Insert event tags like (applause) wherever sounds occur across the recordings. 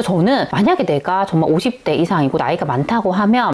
그래서 저는 만약에 내가 정말 50대 이상이고 나이가 많다고 하면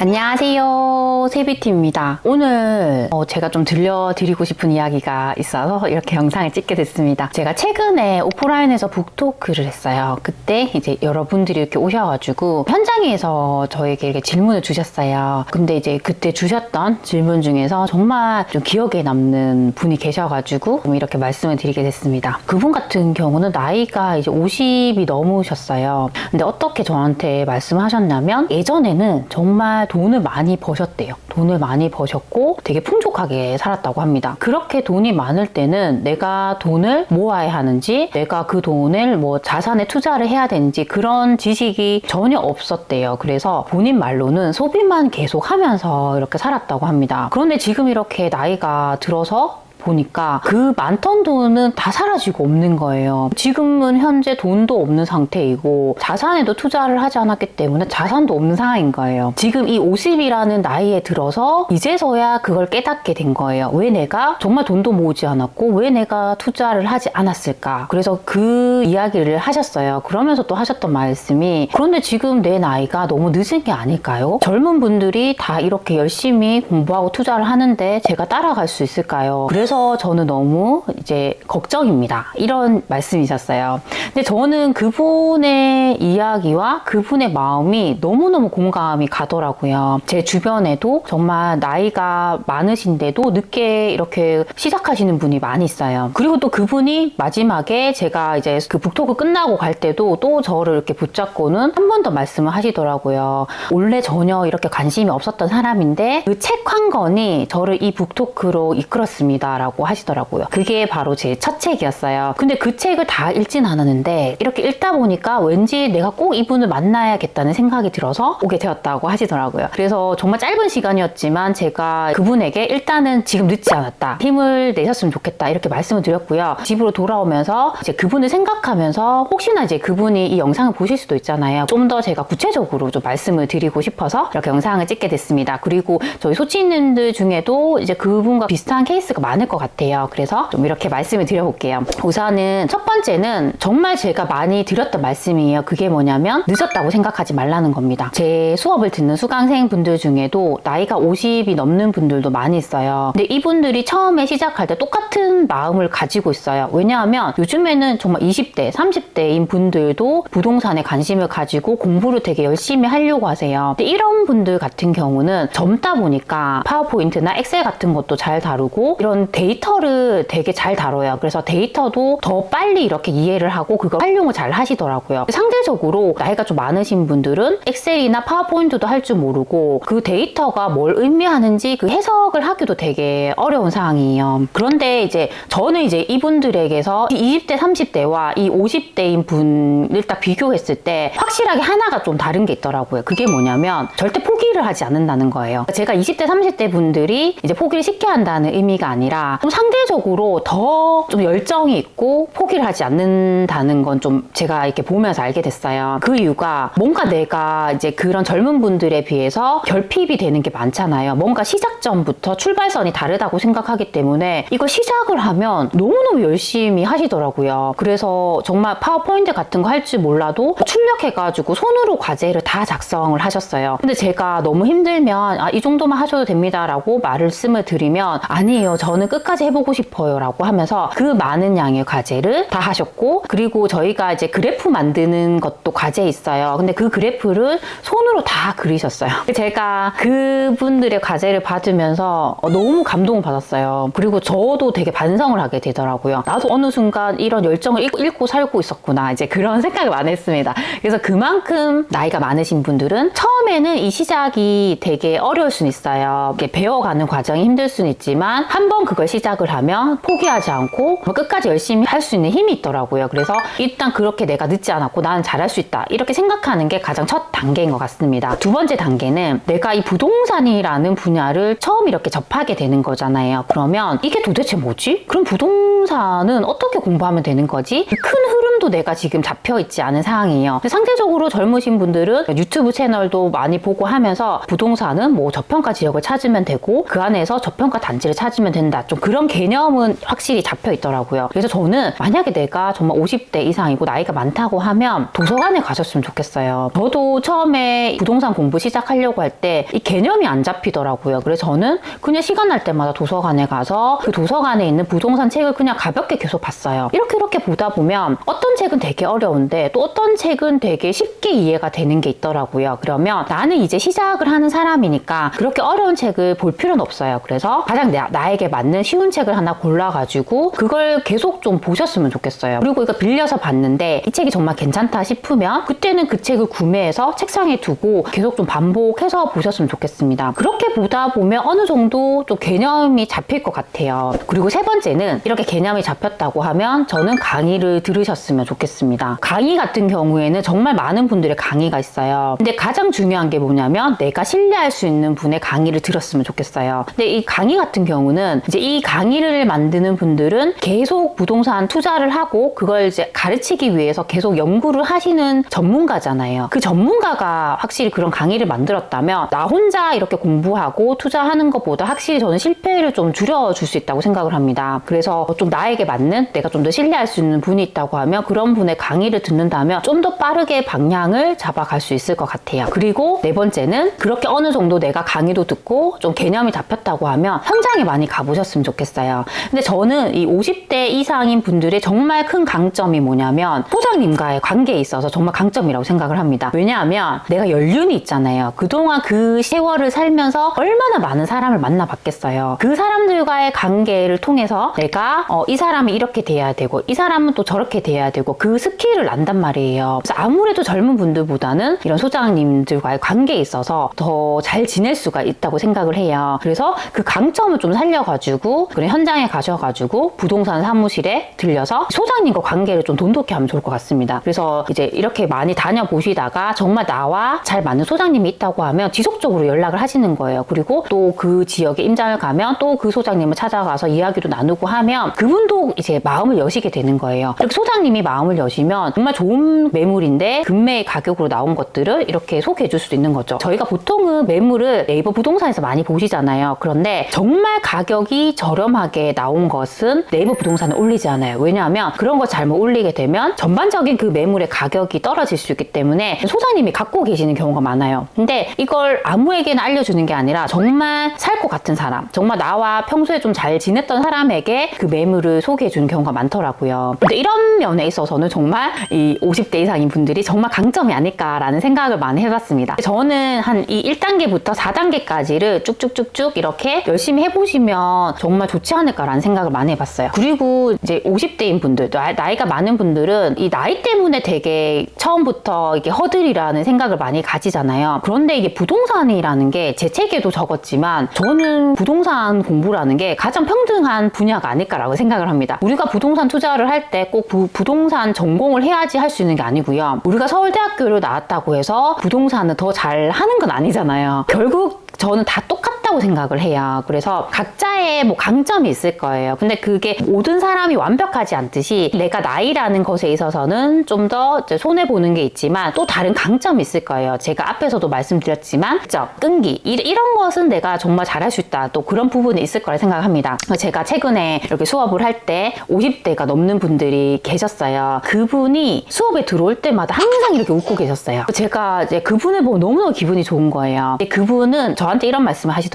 안녕하세요. 세비티입니다. 오늘 어, 제가 좀 들려드리고 싶은 이야기가 있어서 이렇게 영상을 찍게 됐습니다. 제가 최근에 오프라인에서 북토크를 했어요. 그때 이제 여러분들이 이렇게 오셔가지고 현장에서 저에게 이렇게 질문을 주셨어요. 근데 이제 그때 주셨던 질문 중에서 정말 좀 기억에 남는 분이 계셔가지고 좀 이렇게 말씀을 드리게 됐습니다. 그분 같은 경우는 나이가 이제 50이 넘으셨어요. 근데 어떻게 저한테 말씀하셨냐면 예전에는 정말 돈을 많이 버셨대요. 돈을 많이 버셨고 되게 풍족하게 살았다고 합니다. 그렇게 돈이 많을 때는 내가 돈을 모아야 하는지 내가 그 돈을 뭐 자산에 투자를 해야 되는지 그런 지식이 전혀 없었대요. 그래서 본인 말로는 소비만 계속 하면서 이렇게 살았다고 합니다. 그런데 지금 이렇게 나이가 들어서 보니까 그 많던 돈은 다 사라지고 없는 거예요. 지금은 현재 돈도 없는 상태이고 자산에도 투자를 하지 않았기 때문에 자산도 없는 상황인 거예요. 지금 이 50이라는 나이에 들어서 이제서야 그걸 깨닫게 된 거예요. 왜 내가 정말 돈도 모으지 않았고 왜 내가 투자를 하지 않았을까? 그래서 그 이야기를 하셨어요. 그러면서 또 하셨던 말씀이 그런데 지금 내 나이가 너무 늦은 게 아닐까요? 젊은 분들이 다 이렇게 열심히 공부하고 투자를 하는데 제가 따라갈 수 있을까요? 그래서 저는 너무 이제 걱정입니다. 이런 말씀이셨어요. 근데 저는 그분의 이야기와 그분의 마음이 너무너무 공감이 가더라고요. 제 주변에도 정말 나이가 많으신데도 늦게 이렇게 시작하시는 분이 많이 있어요. 그리고 또 그분이 마지막에 제가 이제 그 북토크 끝나고 갈 때도 또 저를 이렇게 붙잡고는 한 번 더 말씀을 하시더라고요. 원래 전혀 이렇게 관심이 없었던 사람인데 그 책 한 권이 저를 이 북토크로 이끌었습니다. 라고 하시더라고요. 그게 바로 제 첫 책이었어요. 근데 그 책을 다 읽진 않았는데 이렇게 읽다 보니까 왠지 내가 꼭 이분을 만나야겠다는 생각이 들어서 오게 되었다고 하시더라고요. 그래서 정말 짧은 시간이었지만 제가 그분에게 일단은 지금 늦지 않았다. 힘을 내셨으면 좋겠다. 이렇게 말씀을 드렸고요. 집으로 돌아오면서 이제 그분을 생각하면서 혹시나 이제 그분이 이 영상을 보실 수도 있잖아요. 좀 더 제가 구체적으로 좀 말씀을 드리고 싶어서 이렇게 영상을 찍게 됐습니다. 그리고 저희 소치님들 중에도 이제 그분과 비슷한 케이스가 많을 것 같아요. 그래서 좀 이렇게 말씀을 드려볼게요. 우선은 첫 번째는 정말 제가 많이 드렸던 말씀이에요. 그게 뭐냐면 늦었다고 생각하지 말라는 겁니다. 제 수업을 듣는 수강생 분들 중에도 나이가 50이 넘는 분들도 많이 있어요. 근데 이분들이 처음에 시작할 때 똑같은 마음을 가지고 있어요. 왜냐하면 요즘에는 정말 20대, 30대인 분들도 부동산에 관심을 가지고 공부를 되게 열심히 하려고 하세요. 근데 이런 분들 같은 경우는 젊다 보니까 파워포인트나 엑셀 같은 것도 잘 다루고 이런 데이터를 되게 잘 다뤄요. 그래서 데이터도 더 빨리 이렇게 이해를 하고 그걸 활용을 잘 하시더라고요. 상대적으로 나이가 좀 많으신 분들은 엑셀이나 파워포인트도 할 줄 모르고 그 데이터가 뭘 의미하는지 그 해석을 하기도 되게 어려운 상황이에요. 그런데 이제 저는 이제 이분들에게서 20대, 30대와 이 50대인 분을 딱 비교했을 때 확실하게 하나가 좀 다른 게 있더라고요. 그게 뭐냐면 절대 포기를 하지 않는다는 거예요. 제가 20대, 30대 분들이 이제 포기를 쉽게 한다는 의미가 아니라 좀 상대적으로 더 좀 열정이 있고 포기를 하지 않는다는 건 좀 제가 이렇게 보면서 알게 됐어요. 그 이유가 뭔가 내가 이제 그런 젊은 분들에 비해서 결핍이 되는 게 많잖아요. 뭔가 시작점부터 출발선이 다르다고 생각하기 때문에 이거 시작을 하면 너무너무 열심히 하시더라고요. 그래서 정말 파워포인트 같은 거 할 줄 몰라도 출력해가지고 손으로 과제를 다 작성을 하셨어요. 근데 제가 너무 힘들면 아, 이 정도만 하셔도 됩니다라고 말씀을 드리면 아니에요. 저는 끝까지 해보고 싶어요. 라고 하면서 그 많은 양의 과제를 다 하셨고 그리고 저희가 이제 그래프 만드는 것도 과제 있어요. 근데 그 그래프를 손으로 다 그리셨어요. (laughs) 제가 그분들의 과제를 받으면서 너무 감동을 받았어요. 그리고 저도 되게 반성을 하게 되더라고요. 나도 어느 순간 이런 열정을 잃고, 살고 있었구나. 이제 그런 (laughs) 생각을 많이 했습니다. 그래서 그만큼 나이가 많으신 분들은 처음에는 이 시작이 되게 어려울 수는 있어요. 이렇게 배워가는 과정이 힘들 수는 있지만 한번 그걸 시작을 하면 포기하지 않고 끝까지 열심히 할 수 있는 힘이 있더라고요. 그래서 일단 그렇게 내가 늦지 않았고 나는 잘할 수 있다. 이렇게 생각하는 게 가장 첫 단계인 것 같습니다. 두 번째 단계는 내가 이 부동산이라는 분야를 처음 이렇게 접하게 되는 거잖아요. 그러면 이게 도대체 뭐지? 그럼 부동산은 어떻게 공부하면 되는 거지? 큰 흐름 도 번도 내가 지금 잡혀 있지 않은 상황이에요. 상대적으로 젊으신 분들은 유튜브 채널도 많이 보고 하면서 부동산은 뭐 저평가 지역을 찾으면 되고 그 안에서 저평가 단지를 찾으면 된다. 좀 그런 개념은 확실히 잡혀 있더라고요. 그래서 저는 만약에 내가 정말 50대 이상이고 나이가 많다고 하면 도서관에 가셨으면 좋겠어요. 저도 처음에 부동산 공부 시작하려고 할 때 이 개념이 안 잡히더라고요. 그래서 저는 그냥 시간 날 때마다 도서관에 가서 그 도서관에 있는 부동산 책을 그냥 가볍게 계속 봤어요. 이렇게 이렇게 보다 보면 어떤 책은 되게 어려운데 또 어떤 책은 되게 쉽게 이해가 되는 게 있더라고요. 그러면 나는 이제 시작을 하는 사람이니까 그렇게 어려운 책을 볼 필요는 없어요. 그래서 가장 나, 나에게 맞는 쉬운 책을 하나 골라가지고 그걸 계속 좀 보셨으면 좋겠어요. 그리고 이거 빌려서 봤는데 이 책이 정말 괜찮다 싶으면 그때는 그 책을 구매해서 책상에 두고 계속 좀 반복해서 보셨으면 좋겠습니다. 그렇게 보다 보면 어느 정도 좀 개념이 잡힐 것 같아요. 그리고 세 번째는 이렇게 개념이 잡혔다고 하면 저는 강의를 들으셨으면 좋겠습니다. 강의 같은 경우에는 정말 많은 분들의 강의가 있어요. 근데 가장 중요한 게 뭐냐면 내가 신뢰할 수 있는 분의 강의를 들었으면 좋겠어요. 근데 이 강의 같은 경우는 이제 이 강의를 만드는 분들은 계속 부동산 투자를 하고 그걸 이제 가르치기 위해서 계속 연구를 하시는 전문가잖아요. 그 전문가가 확실히 그런 강의를 만들었다면 나 혼자 이렇게 공부하고 투자하는 것보다 확실히 저는 실패를 좀 줄여줄 수 있다고 생각을 합니다. 그래서 좀 나에게 맞는 내가 좀 더 신뢰할 수 있는 분이 있다고 하면 그런 분의 강의를 듣는다면 좀 더 빠르게 방향을 잡아갈 수 있을 것 같아요. 그리고 네 번째는 그렇게 어느 정도 내가 강의도 듣고 좀 개념이 잡혔다고 하면 현장에 많이 가보셨으면 좋겠어요. 근데 저는 이 50대 이상인 분들의 정말 큰 강점이 뭐냐면 소장님과의 관계에 있어서 정말 강점이라고 생각을 합니다. 왜냐하면 내가 연륜이 있잖아요. 그동안 그 세월을 살면서 얼마나 많은 사람을 만나봤겠어요. 그 사람들과의 관계를 통해서 내가 어, 이 사람이 이렇게 돼야 되고 이 사람은 또 저렇게 돼야 되고 그 스킬을 안단 말이에요. 그래서 아무래도 젊은 분들보다는 이런 소장님들과의 관계에 있어서 더 잘 지낼 수가 있다고 생각을 해요. 그래서 그 강점을 좀 살려가지고 그런 현장에 가셔가지고 부동산 사무실에 들려서 소장님과 관계를 좀 돈독히 하면 좋을 것 같습니다. 그래서 이제 이렇게 많이 다녀보시다가 정말 나와 잘 맞는 소장님이 있다고 하면 지속적으로 연락을 하시는 거예요. 그리고 또 그 지역에 임장을 가면 또 그 소장님을 찾아가서 이야기도 나누고 하면 그분도 이제 마음을 여시게 되는 거예요. 이렇게 소장님이 마음을 여시면 정말 좋은 매물인데 금매의 가격으로 나온 것들을 이렇게 소개해 줄 수도 있는 거죠. 저희가 보통은 매물을 네이버 부동산에서 많이 보시잖아요. 그런데 정말 가격이 저렴하게 나온 것은 네이버 부동산에 올리지 않아요. 왜냐하면 그런 거 잘못 올리게 되면 전반적인 그 매물의 가격이 떨어질 수 있기 때문에 소장님이 갖고 계시는 경우가 많아요. 근데 이걸 아무에게나 알려주는 게 아니라 정말 살 것 같은 사람, 정말 나와 평소에 좀 잘 지냈던 사람에게 그 매물을 소개해 주는 경우가 많더라고요. 근데 이런 면에 있어서는 정말 이 50대 이상인 분들이 정말 강점이 아닐까라는 생각을 많이 해봤습니다. 저는 한 이 1단계부터 4단계까지를 쭉쭉쭉쭉 이렇게 열심히 해보시면 정말 좋지 않을까라는 생각을 많이 해봤어요. 그리고 이제 50대인 분들, 나- 나이가 많은 분들은 이 나이 때문에 되게 처음부터 이게 허들이라는 생각을 많이 가지잖아요. 그런데 이게 부동산이라는 게 제 책에도 적었지만 저는 부동산 공부라는 게 가장 평등한 분야가 아닐까라고 생각을 합니다. 우리가 부동산 투자를 할 때 꼭 부동산 전공을 해야지 할 수 있는 게 아니고요. 우리가 서울대학교를 나왔다고 해서 부동산을 더 잘 하는 건 아니잖아요. 결국 저는 다 똑같 다고 생각을 해요. 그래서 각자의 뭐 강점이 있을 거예요. 근데 그게 모든 사람이 완벽하지 않듯이 내가 나이라는 것에 있어서는 좀 더 손해 보는 게 있지만 또 다른 강점이 있을 거예요. 제가 앞에서도 말씀드렸지만 점, 끈기 이- 이런 것은 내가 정말 잘할 수 있다. 또 그런 부분이 있을 거라 생각합니다. 제가 최근에 이렇게 수업을 할 때 50대가 넘는 분들이 계셨어요. 그분이 수업에 들어올 때마다 항상 이렇게 웃고 계셨어요. 제가 이제 그분을 보고 너무너무 기분이 좋은 거예요. 그분은 저한테 이런 말씀을 하시더라고요.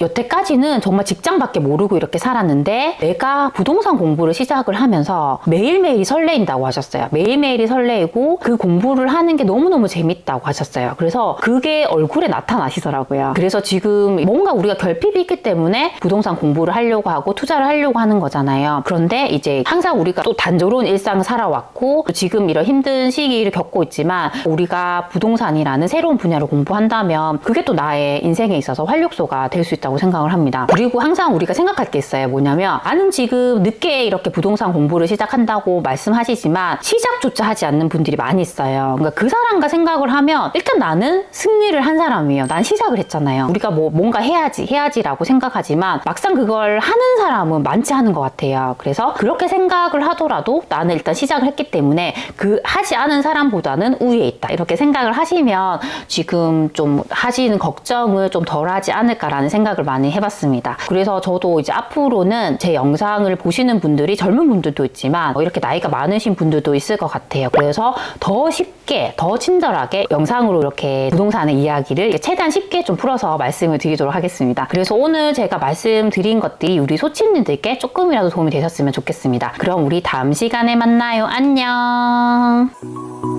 여태까지는 정말 직장밖에 모르고 이렇게 살았는데 내가 부동산 공부를 시작을 하면서 매일매일이 설레인다고 하셨어요. 매일매일이 설레이고 그 공부를 하는 게 너무너무 재밌다고 하셨어요. 그래서 그게 얼굴에 나타나시더라고요. 그래서 지금 뭔가 우리가 결핍이 있기 때문에 부동산 공부를 하려고 하고 투자를 하려고 하는 거잖아요. 그런데 이제 항상 우리가 또 단조로운 일상을 살아왔고 또 지금 이런 힘든 시기를 겪고 있지만 우리가 부동산이라는 새로운 분야를 공부한다면 그게 또 나의 인생에 있어서 활력소가 목표가 될 수 있다고 생각을 합니다. 그리고 항상 우리가 생각할 게 있어요. 뭐냐면 나는 지금 늦게 이렇게 부동산 공부를 시작한다고 말씀하시지만 시작조차 하지 않는 분들이 많이 있어요. 그러니까 그 사람과 생각을 하면 일단 나는 승리를 한 사람이에요. 난 시작을 했잖아요. 우리가 뭐 뭔가 해야지 해야지라고 생각하지만 막상 그걸 하는 사람은 많지 않은 것 같아요. 그래서 그렇게 생각을 하더라도 나는 일단 시작을 했기 때문에 그 하지 않은 사람보다는 우위에 있다. 이렇게 생각을 하시면 지금 좀 하시는 걱정을 좀 덜하지 않을까 라는 생각을 많이 해봤습니다. 그래서 저도 이제 앞으로는 제 영상을 보시는 분들이 젊은 분들도 있지만 뭐 이렇게 나이가 많으신 분들도 있을 것 같아요. 그래서 더 쉽게, 더 친절하게 영상으로 이렇게 부동산의 이야기를 최대한 쉽게 좀 풀어서 말씀을 드리도록 하겠습니다. 그래서 오늘 제가 말씀드린 것들이 우리 소치님들께 조금이라도 도움이 되셨으면 좋겠습니다. 그럼 우리 다음 시간에 만나요. 안녕.